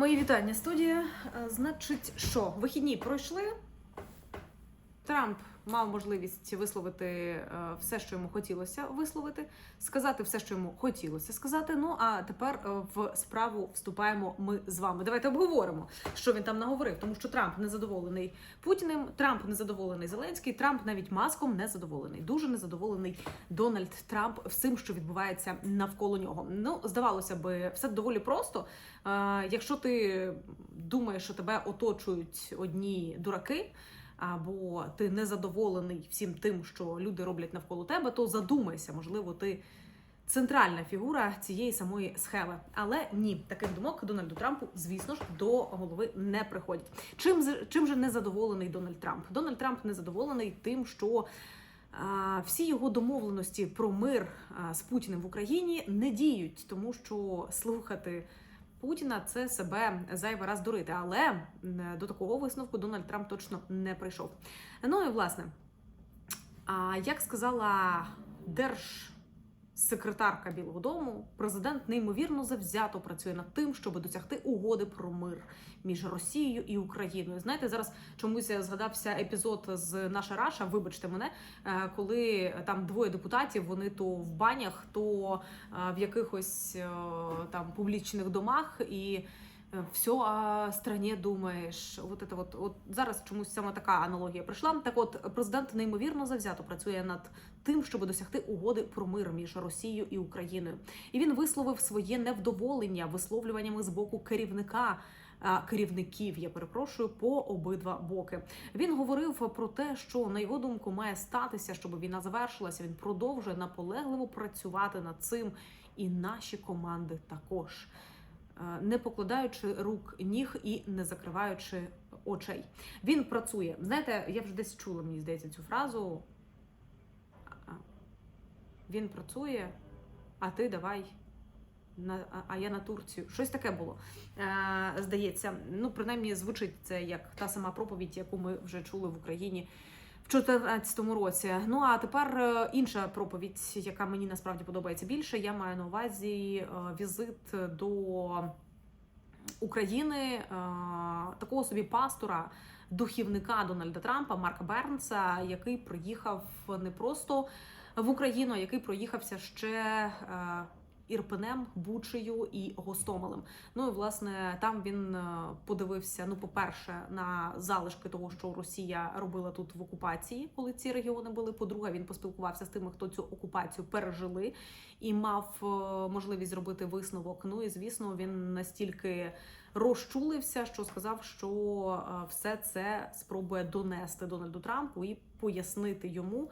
Мої вітання студія. Е, Значить, що вихідні пройшли. Трамп мав можливість висловити е, все, що йому хотілося висловити, сказати все, що йому хотілося сказати. Ну а тепер е, в справу вступаємо ми з вами. Давайте обговоримо, що він там наговорив, тому що Трамп незадоволений Путіним, Трамп незадоволений Зеленський, Трамп навіть маском незадоволений. Дуже незадоволений Дональд Трамп всім, що відбувається навколо нього. Ну, здавалося би, все доволі просто. Е, Якщо ти думаєш, що тебе оточують одні дураки. Або ти незадоволений всім тим, що люди роблять навколо тебе, то задумайся, можливо, ти центральна фігура цієї самої схеми. Але ні, таких думок Дональду Трампу, звісно ж, до голови не приходять. Чим чим же незадоволений Дональд Трамп? Дональд Трамп незадоволений тим, що всі його домовленості про мир з Путіним в Україні не діють, тому що слухати. Путіна це себе зайвий раз дурити, але до такого висновку Дональд Трамп точно не прийшов. Ну і власне, а як сказала держсекретарка Білого Дому, президент неймовірно завзято працює над тим, щоб досягти угоди про мир між Росією і Україною. Знаєте, зараз чомусь згадався епізод з наша Раша. Вибачте мене, е, коли там двоє депутатів вони то в банях, то е, в якихось е, там публічних домах і. Е, Все о стране думаєш. От это от, от зараз чомусь саме така аналогія прийшла. Так, от президент неймовірно завзято працює над тим, щоб досягти угоди про мир між Росією і Україною. І він висловив своє невдоволення висловлюваннями з боку керівника. Керівників, я перепрошую, по обидва боки. Він говорив про те, що на його думку має статися, щоб війна завершилася. Він продовжує наполегливо працювати над цим, і наші команди також, Е, не покладаючи рук ніг і не закриваючи очей. Він працює. Знаєте, я вже десь чула, мені здається, цю фразу. Він працює, а ти давай. На, а- я на Турцію. Щось таке було. Е, здається. Ну, принаймні, звучить це як та сама проповідь, яку ми вже чули в Україні 2014 році. Ну а тепер е, інша проповідь, яка мені насправді подобається більше. Я маю на увазі е, візит до України е, такого собі пастора. Духівника Дональда Трампа Марка Бернса, який приїхав не просто в Україну, а який проїхався ще Ірпенем, Бучею і Гостомелем. Ну і власне там він е, подивився. Ну, по-перше, на залишки того, що Росія робила тут в окупації, коли ці регіони були. По-друге, він поспілкувався з тими, хто цю окупацію пережили, і мав е, можливість зробити висновок. Ну і звісно, він настільки розчулився, що сказав, що е, все це спробує донести Дональду Трампу і пояснити йому,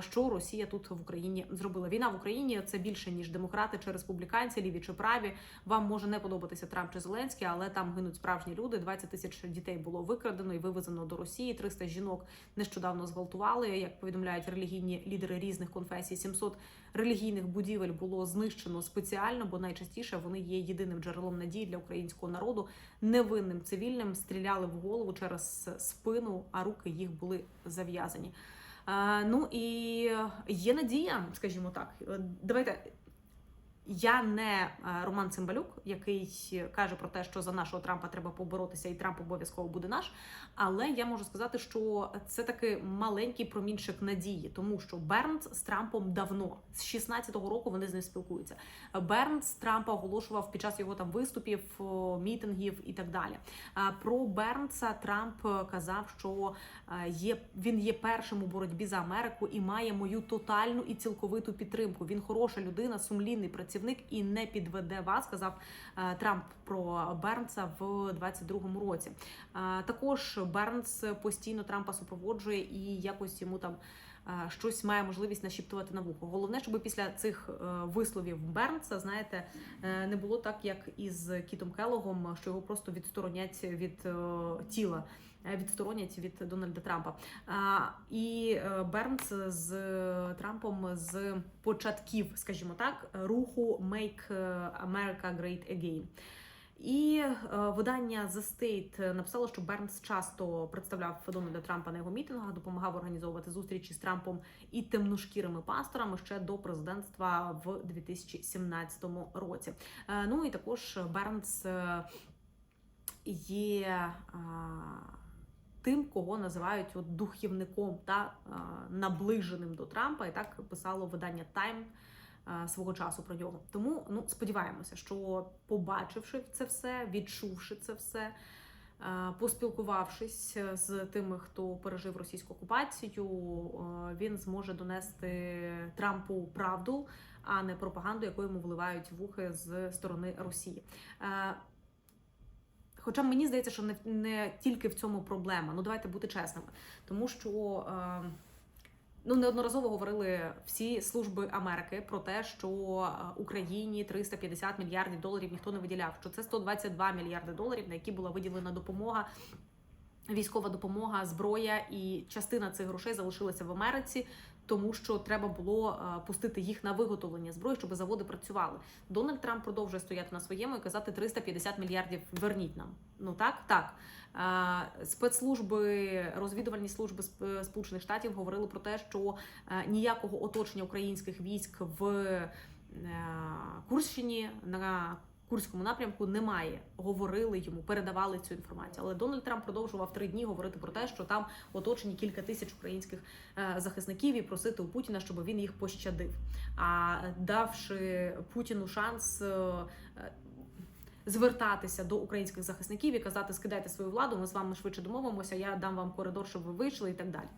що Росія тут в Україні зробила. Війна в Україні це більше ніж демократи чи республіканці, ліві чи праві. Вам може не подобатися Трамп чи Зеленський, але там гинуть справжні люди. 20 тисяч дітей було викрадено і вивезено до Росії. 300 жінок нещодавно зґвалтували. Як повідомляють релігійні лідери різних конфесій, 700 релігійних будівель було знищено спеціально, бо найчастіше вони є єдиним джерелом надії для українського народу. Невинним цивільним стріляли в голову через спину, а руки їх були зав'язані. Ну і є надія, скажімо так. Е, Давайте. Я не е, Роман Цимбалюк, який каже про те, що за нашого Трампа треба поборотися, і Трамп обов'язково буде наш. Але я можу сказати, що це таки маленький промінчик надії, тому що Бернс з Трампом давно з 16-го року вони з ним спілкуються. Бернс Трампа оголошував під час його там виступів, мітингів і так далі. Про Бернса Трамп казав, що е, є він є першим у боротьбі за Америку і має мою тотальну і цілковиту підтримку. Він хороша людина, сумлінний працівник і не підведе вас. Сказав е, Трамп про Бернса в 22-му році. Е, Також Бернс постійно Трампа супроводжує і якось йому там. е, Щось має можливість нашіптувати на вухо. Головне, щоб після цих висловів Бернса, знаєте, не було так, як із Кітом Келогом, що його просто відсторонять від тіла, відсторонять від Дональда Трампа. І е, Бернс з Трампом з початків, скажімо так, руху Make America Great Again. І е, видання The State написало, що Бернс часто представляв Дональда Трампа на його мітингах, допомагав організовувати зустрічі з Трампом і темношкірими пасторами ще до президентства в 2017 році. Е, Ну і також Бернс. е, є тим, кого називають от духівником та наближеним до Трампа, і так писало видання Time свого часу про нього. Тому ну сподіваємося, що побачивши це все, відчувши це все. Поспілкувавшись з тими, хто пережив російську окупацію, він зможе донести Трампу правду, а не пропаганду, яку йому вливають в ухи з сторони Росії. Хоча мені здається, що не, не тільки в цьому проблема. Ну давайте бути чесними, тому що е, ну неодноразово говорили всі служби Америки про те, що е, Україні 350 мільярдів доларів ніхто не виділяв. Що це 122 мільярди доларів, на які була виділена допомога. Військова допомога, зброя і частина цих грошей залишилася в Америці, тому що треба було е, пустити їх на виготовлення зброї, щоб заводи працювали. Дональд Трамп продовжує стояти на своєму і казати 350 мільярдів. Верніть нам. Ну так, так. Е, Спецслужби, розвідувальні служби Сп- Сполучених Штатів говорили про те, що е, ніякого оточення українських військ в Курщині на Курському напрямку немає. Говорили йому, передавали цю інформацію. Але Дональд Трамп продовжував три дні говорити про те, що там оточені кілька тисяч українських е, захисників і просити у Путіна, щоб він їх пощадив. А давши Путіну шанс. е, е, Звертатися до українських захисників і казати, скидайте свою владу, ми з вами швидше домовимося, я дам вам коридор, щоб ви вийшли і так далі.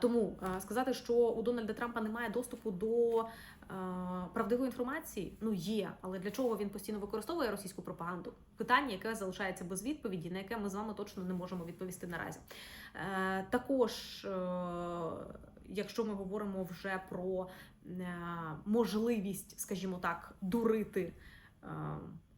Тому сказати, що у Дональда Трампа немає доступу до правдивої інформації, ну є, але для чого він постійно використовує російську пропаганду? Питання, яке залишається без відповіді, на яке ми з вами точно не можемо відповісти наразі. Е, Також, е, якщо ми говоримо вже про е, можливість, скажімо так, дурити.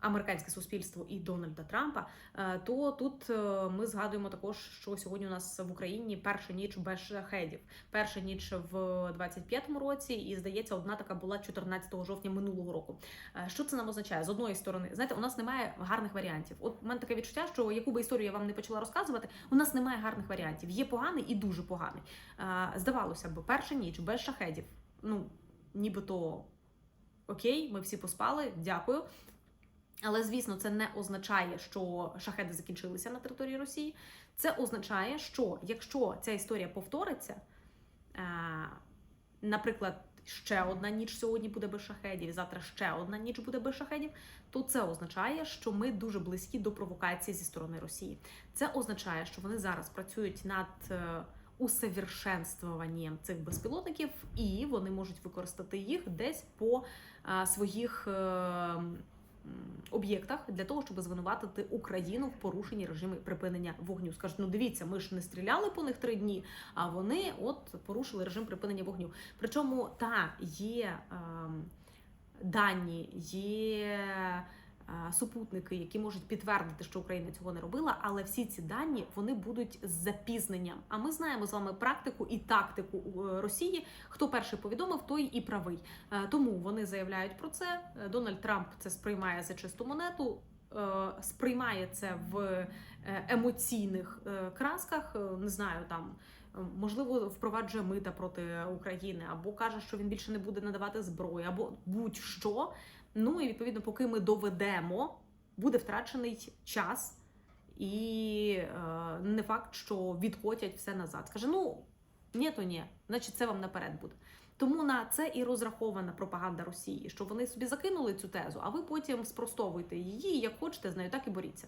Американське суспільство і Дональда Трампа, е, то тут е, ми згадуємо також, що сьогодні у нас в Україні перша ніч без шахедів. Перша ніч в 25-му році, і здається, одна така була 14 жовтня минулого року. Е, Що це нам означає? З одної сторони, знаєте, у нас немає гарних варіантів. От у мене таке відчуття, що яку би історію я вам не почала розказувати, у нас немає гарних варіантів. Є поганий і дуже поганий. Здавалося б, перша ніч без шахедів. Ну нібито окей, ми всі поспали. Дякую. Але звісно, це не означає, що шахеди закінчилися на території Росії. Це означає, що якщо ця історія повториться, е, наприклад, ще одна ніч сьогодні буде без шахедів, завтра ще одна ніч буде без шахедів, то це означає, що ми дуже близькі до провокації зі сторони Росії. Це означає, що вони зараз працюють над е, усовершенствуванням цих безпілотників, і вони можуть використати їх десь по е, своїх. Об'єктах для того, щоб звинуватити Україну в порушенні режиму припинення вогню. Скажуть, ну дивіться, ми ж не стріляли по них три дні, а вони от порушили режим припинення вогню. Причому та є е, дані, є супутники, які можуть підтвердити, що Україна цього не робила, але всі ці дані вони будуть з запізненням. А ми знаємо з вами практику і тактику е, Росії. Хто перший повідомив, той і правий. Е, Тому вони заявляють про це. Е, Дональд Трамп це сприймає за чисту монету. Сприймає це в емоційних красках. Не знаю, там можливо впроваджує мита проти України, або каже, що він більше не буде надавати зброю, або будь-що. Ну і відповідно, поки ми доведемо, буде втрачений час, і е, не факт, що відкотять все назад. Скаже, ну ні, то ні, значить це вам наперед буде. Тому на це і розрахована пропаганда Росії, що вони собі закинули цю тезу, а ви потім спростовуєте її, як хочете з нею, так і боріться.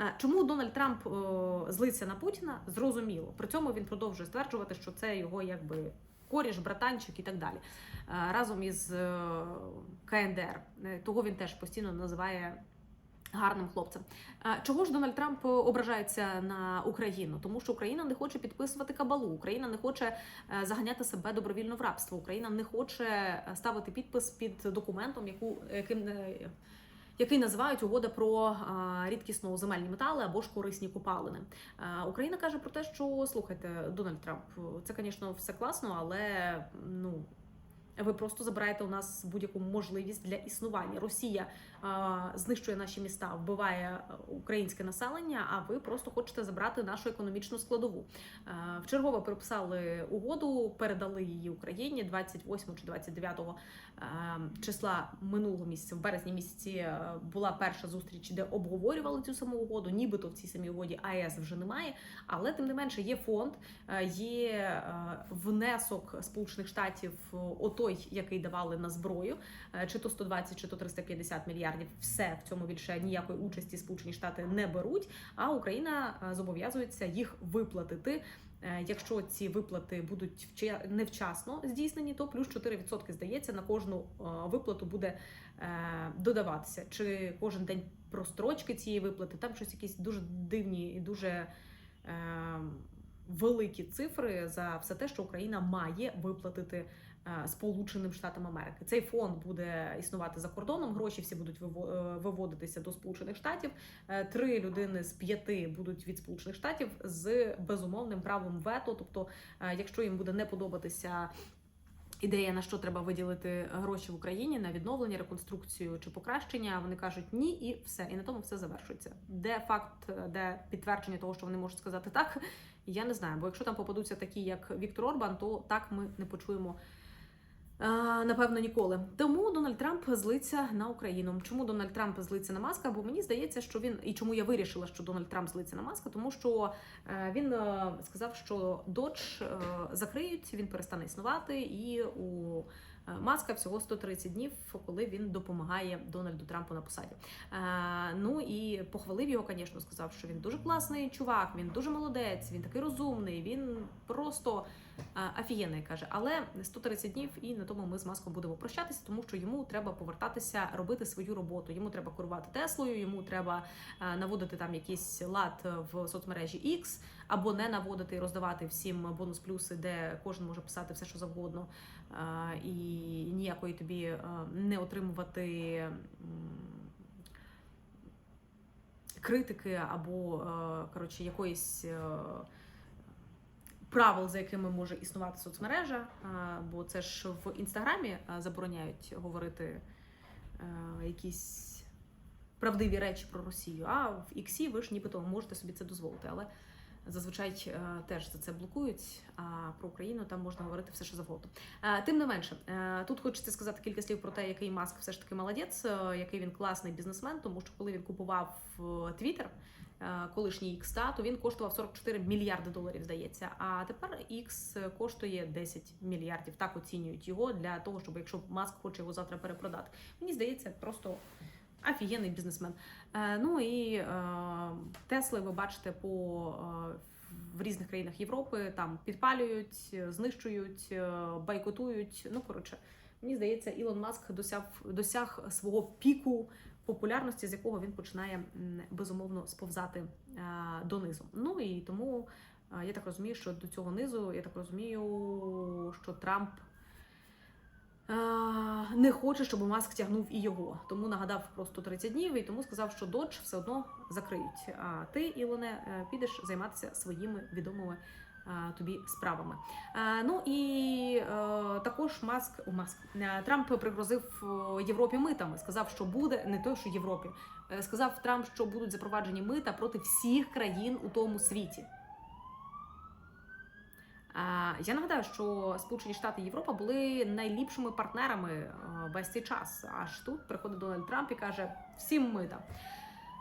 Е, Чому Дональд Трамп е, злиться на Путіна? Зрозуміло. При цьому він продовжує стверджувати, що це його якби коріш, братанчик і так далі. Е, Разом із е, КНДР. Е, Того він теж постійно називає. Гарним хлопцем. Чого ж Дональд Трамп ображається на Україну? Тому що Україна не хоче підписувати кабалу, Україна не хоче заганяти себе добровільно в рабство. Україна не хоче ставити підпис під документом, яку яким який називають угода про рідкісно земельні метали або ж корисні копалини. Україна каже про те, що слухайте, Дональд Трамп, це, звісно, все класно, але ну. Ви просто забираєте у нас будь-яку можливість для існування. Росія а, знищує наші міста, вбиває е, українське населення. А ви просто хочете забрати нашу економічну складову. А, вчергово переписали угоду, передали її Україні 28 чи 29 е, числа минулого місяця, в березні місяці е, була перша зустріч, де обговорювали цю саму угоду. Нібито в цій самій угоді АЕС вже немає, але тим не менше є фонд, е, є е, внесок Сполучених Штатів, е, отой, який давали на зброю, е, чи то 120, чи то 350 мільярдів. Все в цьому більше ніякої участі Сполучені Штати не беруть. А Україна е, зобов'язується їх виплатити. Е, Якщо ці виплати будуть невчасно здійснені, то плюс 4% здається на кожну виплату буде додаватися. Чи кожен день прострочки цієї виплати? Там щось якісь дуже дивні і дуже е, великі цифри за все те, що Україна має виплатити. Е, Сполученим Штатам Америки цей фонд буде існувати за кордоном. Гроші всі будуть е, виводитися до Сполучених Штатів. Е, Три людини з п'яти будуть від Сполучених Штатів з безумовним правом вето. Тобто, якщо їм буде не подобатися. Ідея на що треба виділити гроші в Україні на відновлення, реконструкцію чи покращення. Вони кажуть ні, і все, і на тому все завершується. Де факт, де підтвердження того, що вони можуть сказати так, я не знаю. Бо якщо там попадуться такі, як Віктор Орбан, то так ми не почуємо. Напевно, ніколи. Тому Дональд Трамп злиться на Україну. Чому Дональд Трамп злиться на маска? Бо мені здається, що він і чому я вирішила, що Дональд Трамп злиться на маска, тому що е, він е, сказав, що Додж е, закриють, він перестане існувати, і у маска всього 130 днів, коли він допомагає Дональду Трампу на посаді. Ну і похвалив його, звісно, сказав, що він дуже класний чувак, він дуже молодець, він такий розумний, він просто офігенний каже. Але 130 днів, і на тому ми з маском будемо прощатися, тому що йому треба повертатися, робити свою роботу. Йому треба керувати Теслою, йому треба е, наводити там якийсь лад в соцмережі X, або не наводити і роздавати всім бонус плюси, де кожен може писати все, що завгодно, е, і ніякої тобі е, не отримувати. Критики або коротше якоїсь правил, за якими може існувати соцмережа, е, бо це ж в інстаграмі е, забороняють говорити е, якісь правдиві речі про Росію. А в Іксі ви ж нібито можете собі це дозволити. Але зазвичай е, теж за це блокують. А про Україну там можна говорити все, що завгодно. Е, Тим не менше, е, тут хочеться сказати кілька слів про те, який маск все ж таки молодець, е, який він класний бізнесмен, тому що коли він купував Твіттер, колишній X, то він коштував 44 мільярди доларів, здається. А тепер X коштує 10 мільярдів. Так оцінюють його для того, щоб якщо маск хоче його завтра перепродати. Мені здається, просто офігенний бізнесмен. Е, Ну і е, Тесли ви бачите по е, в різних країнах Європи там підпалюють, знищують, е, бойкотують. Ну коротше, мені здається, Ілон Маск досяг досяг свого піку популярності, з якого він починає безумовно сповзати е, донизу. Ну і тому е, я так розумію, що до цього низу я так розумію, що Трамп. е, Не хоче, щоб Маск тягнув і його, тому нагадав просто 30 днів і тому сказав, що Додж все одно закриють. А ти, Ілоне, підеш займатися своїми відомими тобі справами. Ну і е, також Маск у Маск е, Трамп пригрозив е, Європі митами. Сказав, що буде не то, що Європі. Сказав Трамп, що будуть запроваджені мита проти всіх країн у тому світі. Я нагадаю, що Сполучені Штати і Європа були найліпшими партнерами весь цей час. Аж тут приходить Дональд Трамп і каже: всім мита.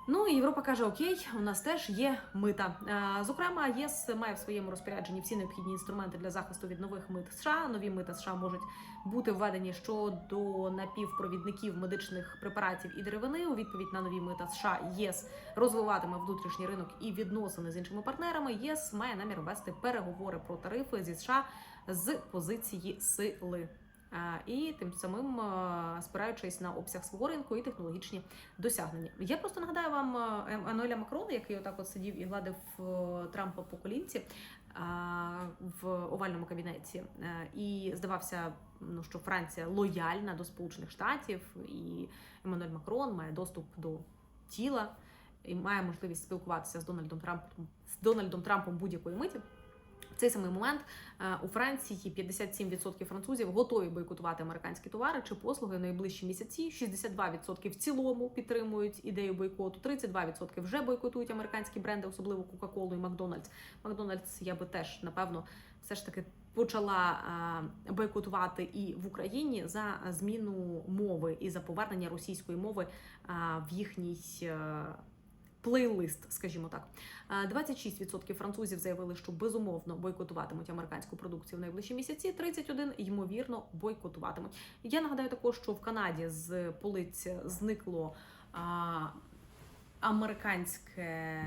Ну і Європа каже: Окей, у нас теж є мита. Е, Зокрема, ЄС має в своєму розпорядженні всі необхідні інструменти для захисту від нових мит США. Нові мита США можуть бути введені щодо напівпровідників медичних препаратів і деревини. У відповідь на нові мита США ЄС розвиватиме внутрішній ринок і відносини з іншими партнерами. ЄС має намір вести переговори про тарифи зі США з позиції сили. І тим самим е, спираючись на обсяг свого ринку і технологічні досягнення. Я просто нагадаю вам е, Еммануеля Макрона, який отак от сидів і гладив е, Трампа по колінці в овальному кабінеті, і здавався, ну що Франція лояльна до Сполучених Штатів, і Еммануель Макрон має доступ до тіла і має можливість спілкуватися з Дональдом Трампом з Дональдом Трампом будь-якої миті. Цей самий момент е, у Франції 57% французів готові бойкотувати американські товари чи послуги найближчі місяці. 62% в цілому підтримують ідею бойкоту. 32% вже бойкотують американські бренди, особливо Coca-Cola і Макдональдс. Макдональдс я би теж напевно все ж таки почала е, бойкотувати і в Україні за зміну мови і за повернення російської мови е, в їхній. Плейлист, скажімо так, Е, 26% французів заявили, що безумовно бойкотуватимуть американську продукцію в найближчі місяці. 31% ймовірно бойкотуватимуть. Я нагадаю також, що в Канаді з полиць зникло а, американське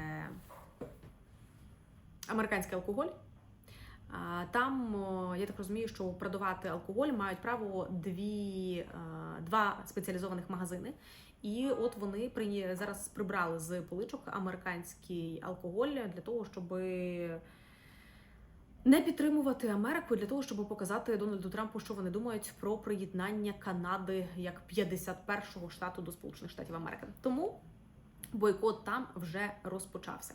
американський алкоголь. Там я так розумію, що продавати алкоголь мають право дві, два спеціалізованих магазини. І от вони при зараз прибрали з поличок американський алкоголь для того, щоб не підтримувати Америку, для того, щоб показати Дональду Трампу, що вони думають про приєднання Канади як 51-го штату до Сполучених Штатів Америки. Тому бойкот там вже розпочався.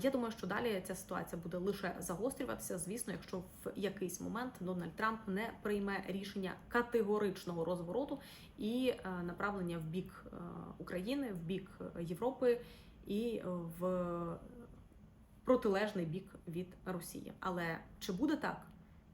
Я думаю, що далі ця ситуація буде лише загострюватися. Звісно, якщо в якийсь момент Дональд Трамп не прийме рішення категоричного розвороту і е, направлення в бік е, України, в бік Європи і в протилежний бік від Росії. Але чи буде так?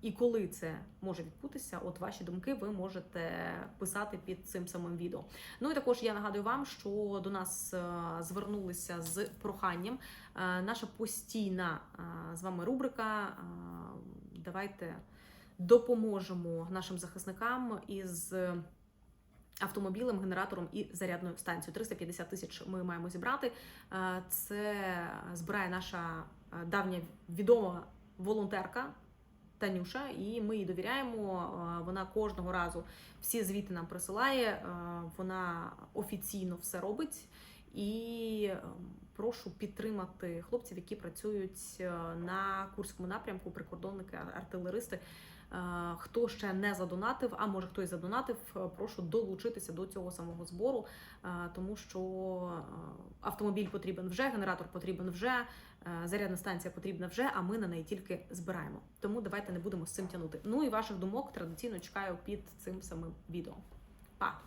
І коли це може відбутися, от ваші думки ви можете писати під цим самим відео. Ну і також я нагадую вам, що до нас е, звернулися з проханням. Е, Наша постійна е, з вами рубрика. Давайте допоможемо нашим захисникам із автомобілем, генератором і зарядною станцією. 350 тисяч ми маємо зібрати. Це збирає наша давня відома волонтерка. Танюша, і ми їй довіряємо. Е, Вона кожного разу всі звіти нам присилає. е, Вона офіційно все робить. І е, прошу підтримати хлопців, які працюють на курському напрямку, прикордонники, артилеристи. Е, Хто ще не задонатив, а може хтось задонатив, е, прошу долучитися до цього самого збору, е, тому що автомобіль потрібен вже, генератор потрібен вже, зарядна станція потрібна вже, а ми на неї тільки збираємо. Тому давайте не будемо з цим тягнути. Ну і ваших думок традиційно чекаю під цим самим відео. Па!